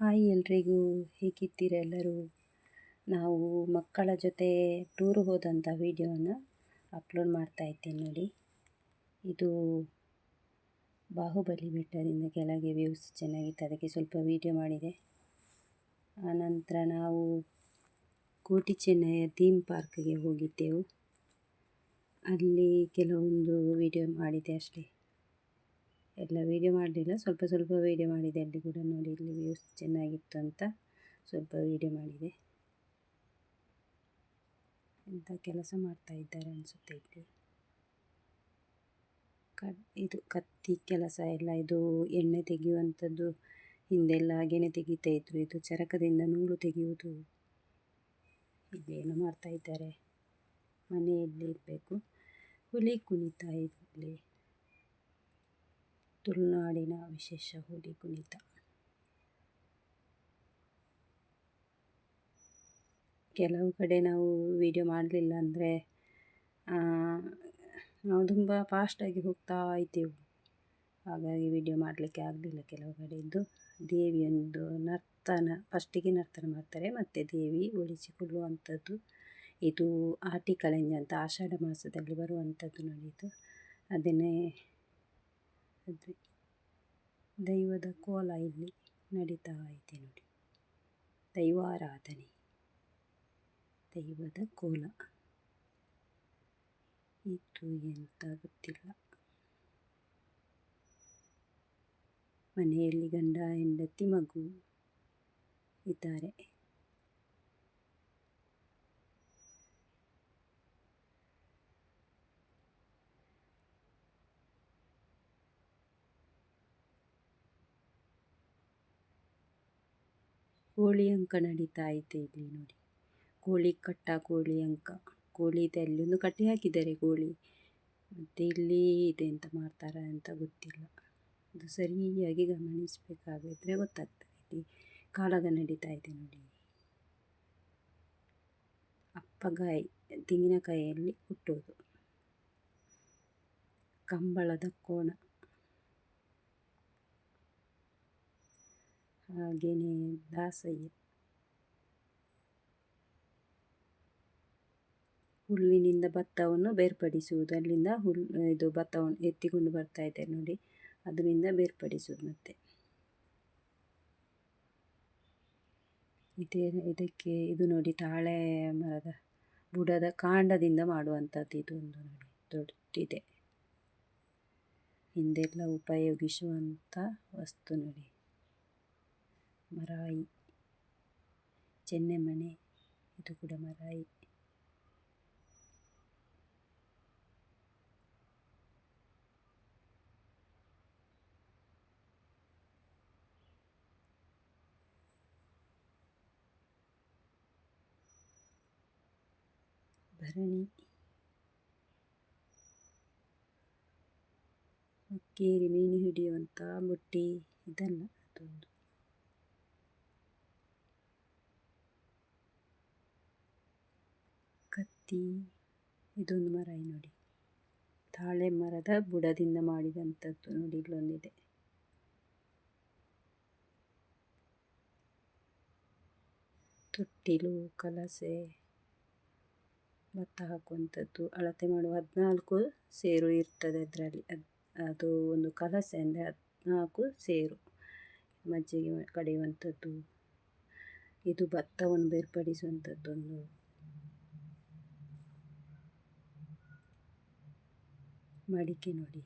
Hi ಎಲ್ರಿಗೂ, ಹೇಗಿದ್ದೀರ ಎಲ್ಲರೂ? ನಾವು ಮಕ್ಕಳ ಜೊತೆ ಟೂರ್ ಹೋದಂಥ ವಿಡಿಯೋನ ಅಪ್ಲೋಡ್ ಮಾಡ್ತಾ ಇದ್ದೀನಿ ನೋಡಿ. ಇದು ಬಾಹುಬಲಿ ಬೆಟ್ಟದಿಂದ ಕೆಳಗೆ ವ್ಯೂಸ್ ಚೆನ್ನಾಗಿತ್ತು ಅದಕ್ಕೆ ಸ್ವಲ್ಪ ವೀಡಿಯೋ ಮಾಡಿದೆ. ಆನಂತರ ನಾವು ಕೋಟಿ ಚೆನ್ನೈಯ ಥೀಮ್ ಪಾರ್ಕ್ಗೆ ಹೋಗಿದ್ದೆವು. ಅಲ್ಲಿ ಕೆಲವೊಂದು ವೀಡಿಯೋ ಮಾಡಿದೆ ಅಷ್ಟೇ. ಎಲ್ಲ ವೀಡಿಯೋ ಮಾಡಲಿಲ್ಲ. ಸ್ವಲ್ಪ ಸ್ವಲ್ಪ ವೀಡಿಯೋ ಮಾಡಿದೆ. ಅಲ್ಲಿ ಕೂಡ ನೋಡಿ, ಇಲ್ಲಿ ವ್ಯೂಸ್ ಚೆನ್ನಾಗಿತ್ತು ಅಂತ ಸ್ವಲ್ಪ ವೀಡಿಯೋ ಮಾಡಿದೆ. ಎಂಥ ಕೆಲಸ ಮಾಡ್ತಾ ಇದ್ದಾರೆ ಅನಿಸುತ್ತೆ ಇಲ್ಲಿ. ಇದು ಕತ್ತಿ ಕೆಲಸ ಎಲ್ಲ, ಇದು ಎಣ್ಣೆ ತೆಗೆಯುವಂಥದ್ದು, ಹಿಂದೆಲ್ಲ ಹಾಗೇನೆ ತೆಗಿತಾ ಇದ್ರು. ಇದು ಚರಕದಿಂದ ನೂಲು ತೆಗೆಯುವುದು. ಇದೇನು ಮಾಡ್ತಾ ಇದ್ದಾರೆ. ಮನೆಯಲ್ಲಿ ಇರಬೇಕು. ಹುಲಿ ಕುಣಿತ ಇಲ್ಲಿ ತುಳುನಾಡಿನ ವಿಶೇಷ ಹುಲಿ ಕುಣಿತ. ಕೆಲವು ಕಡೆ ನಾವು ವಿಡಿಯೋ ಮಾಡಲಿಲ್ಲ ಅಂದರೆ ನಾವು ತುಂಬ ಫಾಸ್ಟಾಗಿ ಹೋಗ್ತಾ ಇದ್ದೆವು. ಹಾಗಾಗಿ ವಿಡಿಯೋ ಮಾಡಲಿಕ್ಕೆ ಆಗಲಿಲ್ಲ ಕೆಲವು ಕಡೆಯದ್ದು ದೇವಿಯೊಂದು ನರ್ತನ ಫಸ್ಟಿಗೆ ನರ್ತನ ಮಾಡ್ತಾರೆ, ಮತ್ತು ದೇವಿ ಉಳಿಸಿಕೊಳ್ಳುವಂಥದ್ದು. ಇದು ಆಟಿಕಳಂಜ ಅಂತ ಆಷಾಢ ಮಾಸದಲ್ಲಿ ಬರುವಂಥದ್ದು ನಡೆಯಿತು ಅದನ್ನೇ ದೈವದ ಕೋಲ ಇಲ್ಲಿ ನಡೀತಾ ಇದೆ ನೋಡಿ. ದೈವಾರಾಧನೆ. ದೈವದ ಕೋಲ. ಇದು ಎಂತ ಗೊತ್ತಿಲ್ಲ. ಮನೆಯಲ್ಲಿ ಗಂಡ, ಹೆಂಡತಿ, ಮಗು ಇದ್ದಾರೆ. ಕೋಳಿ ಅಂಕ ನಡೀತಾ ಇದೆ ಇಲ್ಲಿ ನೋಡಿ. ಕೋಳಿ ಕಟ್ಟ ಕೋಳಿ ಅಂಕ. ಕೋಳಿ ಇದೆ ಅಲ್ಲಿ ಒಂದು ಕಟ್ಟಿ ಹಾಕಿದ್ದಾರೆ ಕೋಳಿ. ಮತ್ತು ಇಲ್ಲಿ ಇದೆ ಅಂತ ಮಾಡ್ತಾರೆ ಅಂತ ಗೊತ್ತಿಲ್ಲ. ಅದು ಸರಿಯಾಗಿ ಗಮನಿಸಬೇಕಾಗಿದ್ರೆ ಗೊತ್ತಾಗ್ತದೆ. ಇಲ್ಲಿ ಕಾಳಗ ನಡೀತಾ ಇದೆ ನೋಡಿ. ಅಪ್ಪಗಾಯಿ, ತೆಂಗಿನಕಾಯಿಯಲ್ಲಿ ಹುಟ್ಟೋದು. ಕಂಬಳದ ಕೋಣ. ಹಾಗೆಯೇ ದಾಸಯ್ಯ ಹುಲ್ಲಿನಿಂದ ಭತ್ತವನ್ನು ಬೇರ್ಪಡಿಸುವುದು ಅಲ್ಲಿಂದ ಹುಲ್, ಇದು ಭತ್ತವನ್ನು ಎತ್ತಿಕೊಂಡು ಬರ್ತಾ ಇದೆ ನೋಡಿ. ಅದರಿಂದ ಬೇರ್ಪಡಿಸುವುದು ಮತ್ತೆ. ಇದೇ, ಇದಕ್ಕೆ, ಇದು ನೋಡಿ ತಾಳೆ ಮರದ ಬುಡದ ಕಾಂಡದಿಂದ ಮಾಡುವಂಥದ್ದು ಇದೊಂದು ನೋಡಿ. ದೊಡ್ಡಿದೆ. ಹಿಂದೆಲ್ಲ ಉಪಯೋಗಿಸುವಂಥ ವಸ್ತು ನೋಡಿ. ಮರಾಯಿ. ಚೆನ್ನೆಮಣೆ ಇದು ಕೂಡ ಮರಾಯಿ. ಭರಣಿ. ಮಕ್ಕೇರಿ ಮೀನು ಹಿಡಿಯುವಂಥ ಬುಟ್ಟಿ ಇದನ್ನು ಅದೊಂದು. ಕತ್ತಿ, ಇದೊಂದು ಮರ ನೋಡಿ. ತಾಳೆ ಮರದ ಬುಡದಿಂದ ಮಾಡಿದಂಥದ್ದು ನೋಡಿ ಇಲ್ಲೊಂದಿದೆ. ತೊಟ್ಟಿಲು, ಕಲಸೆ, ಭತ್ತ ಹಾಕುವಂಥದ್ದು ಅಳತೆ ಮಾಡುವ ಹದಿನಾಲ್ಕು ಸೇರು ಇರ್ತದೆ ಅದರಲ್ಲಿ. ಅದು ಅದು ಒಂದು ಕಲಸೆ ಅಂದರೆ ಹದಿನಾಲ್ಕು ಸೇರು. ಮಜ್ಜಿಗೆ ಕಡಿಯುವಂಥದ್ದು ಇದು ಭತ್ತವನ್ನು ಬೇರ್ಪಡಿಸುವಂಥದ್ದೊಂದು ಮಡಿಕೆ ನೋಡಿ.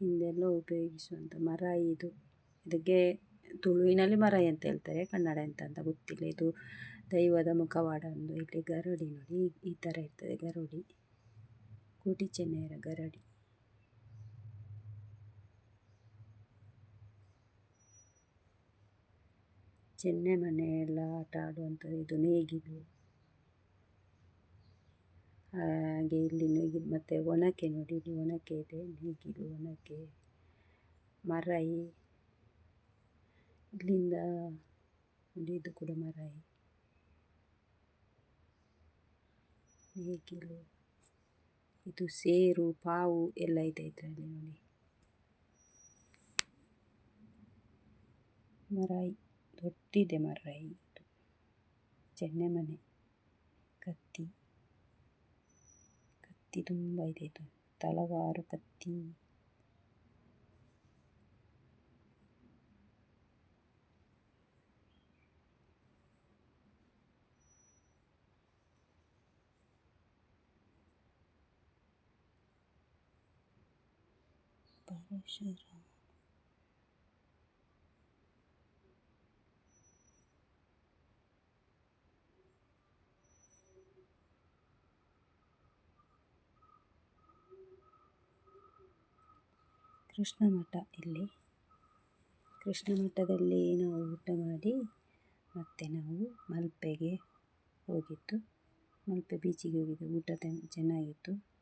ಹಿಂದೆಲ್ಲ ಉಪಯೋಗಿಸುವಂಥ ಮರ ಇದು. ಇದಕ್ಕೆ ತುಳುವಿನಲ್ಲಿ ಮರ ಅಂತ ಹೇಳ್ತಾರೆ? ಕನ್ನಡ ಎಂತ ಅಂತ ಗೊತ್ತಿಲ್ಲ. ಇದು ದೈವದ ಮುಖವಾಡ ಒಂದು. ಇಲ್ಲಿ ಗರಡಿ ನೋಡಿ. ಈ ಥರ ಇರ್ತದೆ ಗರಡಿ. ಕೋಟಿ ಚೆನ್ನೈಯರ ಗರಡಿ. ಚೆನ್ನೆ ಮನೆ ಎಲ್ಲ ಆಟ ಆಡುವಂಥದ್ದು ಇದು ನೇಗಿಲು. ಹಾಗೆ ಇಲ್ಲಿ ನೇಗಿಲು ಮತ್ತು ಒನಕೆ ನೋಡಿ, ಇಲ್ಲಿ ಒನಕೆ ಇದೆ ನೇಗಿಲು ಒನಕೆ ಮರಾಯಿ ಇಲ್ಲಿಂದ ಇದು ಕೂಡ ಮರಾಯಿ ನೇಗಿಲು, ಇದು ಸೇರು, ಪಾವು ಎಲ್ಲ ಇದೆ ಇದರಲ್ಲಿ ನೋಡಿ. ಮರಾಯಿ ದೊಡ್ಡಿದೆ ಮರಾಯಿ ಚೆನ್ನೆ ಮನೆ ಕತ್ತಿ ಕತ್ತಿ ತುಂಬ ಇದೆ ಇದು ತಲವಾರು ಕತ್ತಿ ಪರಶುರಾಮ ಕೃಷ್ಣ ಮಠ ಇಲ್ಲಿ. ಕೃಷ್ಣ ಮಠದಲ್ಲಿ ನಾವು ಊಟ ಮಾಡಿ ಮತ್ತೆ ನಾವು ಮಲ್ಪೆಗೆ ಹೋಗಿದ್ದು. ಮಲ್ಪೆ ಬೀಚಿಗೆ ಹೋಗಿದ್ದು. ಊಟ ಚೆನ್ನಾಗಿತ್ತು.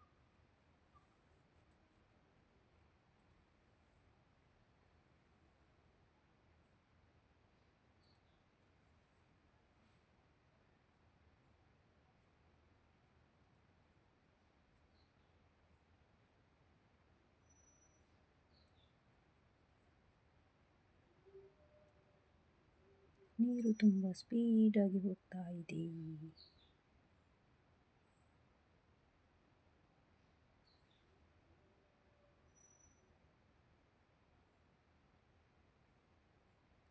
ನೀರು ತುಂಬ ಸ್ಪೀಡಾಗಿ ಹೋಗ್ತಾ ಇದೆ.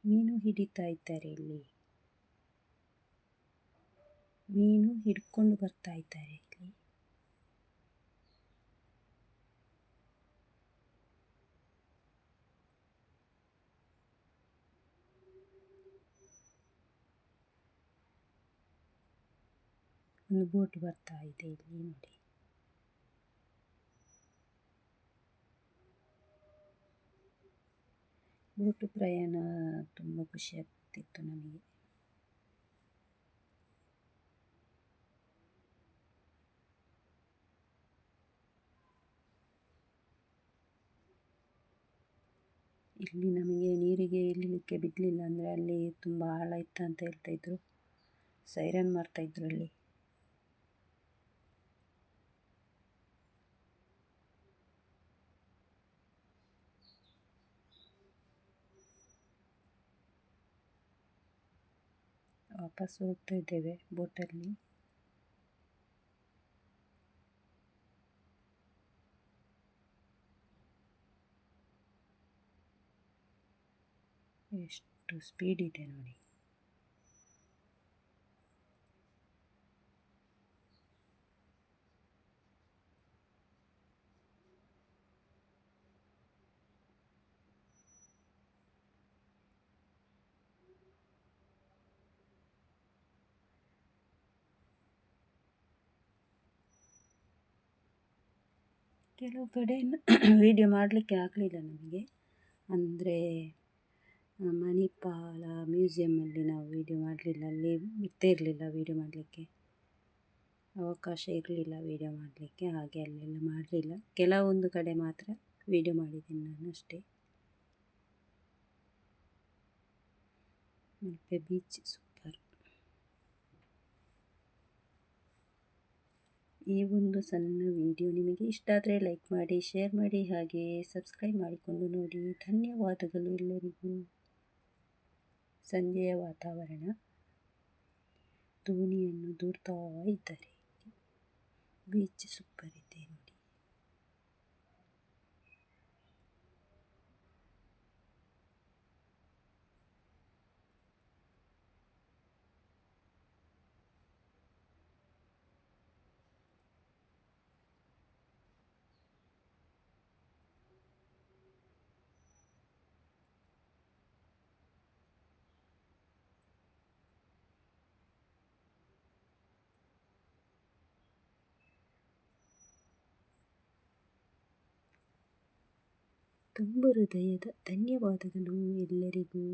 ಮೀನು ಹಿಡಿತಾ ಇದ್ದಾರೆ ಇಲ್ಲಿ. ಮೀನು ಹಿಡ್ಕೊಂಡು ಬರ್ತಾ ಇದ್ದಾರೆ ಇಲ್ಲಿ. ಒಂದು ಬೋಟ್ ಬರ್ತಾ ಇದೆ ಇಲ್ಲಿ ನೋಡಿ. ಬೋಟು ಪ್ರಯಾಣ ತುಂಬ ಖುಷಿಯಾಗ್ತಿತ್ತು ನಮಗೆ. ಇಲ್ಲಿ ನಮಗೆ ನೀರಿಗೆ ಇಳಿಲಿಕ್ಕೆ ಬಿಡಲಿಲ್ಲ ಅಂದರೆ ಅಲ್ಲಿ ತುಂಬ ಆಳ ಇತ್ತು ಅಂತ ಹೇಳ್ತಾಯಿದ್ರು ಸೈರನ್ ಮಾಡ್ತಾಯಿದ್ರು ಅಲ್ಲಿ. ವಾಪಸ್ ಹೋಗ್ತಾ ಇದ್ದೇವೆ ಬೋಟಲ್ಲಿ. ಎಷ್ಟು ಸ್ಪೀಡ್ ಇದೆ ನೋಡಿ. ಕೆಲವು ಕಡೆ ವೀಡಿಯೋ ಮಾಡಲಿಕ್ಕೆ ಆಗಲಿಲ್ಲ ನಮಗೆ. ಅಂದರೆ ಮಣಿಪಾಲ ಮ್ಯೂಸಿಯಮ್ಮಲ್ಲಿ ನಾವು ವೀಡಿಯೋ ಮಾಡಲಿಲ್ಲ, ಅಲ್ಲಿ ಬಿಡ್ತಾ ಇರಲಿಲ್ಲ ವೀಡಿಯೋ ಮಾಡಲಿಕ್ಕೆ. ಅವಕಾಶ ಇರಲಿಲ್ಲ ವೀಡಿಯೋ ಮಾಡಲಿಕ್ಕೆ, ಹಾಗೆ ಅಲ್ಲೆಲ್ಲ ಮಾಡಲಿಲ್ಲ. ಕೆಲವೊಂದು ಕಡೆ ಮಾತ್ರ ವೀಡಿಯೋ ಮಾಡಿದ್ದೀನಿ ನಾನು ಅಷ್ಟೇ. ಮಲ್ಪೆ ಬೀಚ್ ಸೂಪರ್ ಈ ಒಂದು ಸಣ್ಣ ವಿಡಿಯೋ ನಿಮಗೆ ಇಷ್ಟ ಆದರೆ ಲೈಕ್ ಮಾಡಿ, ಶೇರ್ ಮಾಡಿ, ಹಾಗೆ ಸಬ್ಸ್ಕ್ರೈಬ್ ಮಾಡಿಕೊಂಡು ನೋಡಿ. ಧನ್ಯವಾದಗಳು ಎಲ್ಲರಿಗೂ. ಸಂಜೆಯ ವಾತಾವರಣ. ಧೋನಿಯನ್ನು ದೂರ್ತಾ ಇದ್ದಾರೆ ಬೀಚ್ ಸೂಪರ್ ಇದೆ ನೋಡಿ ತುಂಬ ಹೃದಯದ ಧನ್ಯವಾದಗಳು ಎಲ್ಲರಿಗೂ.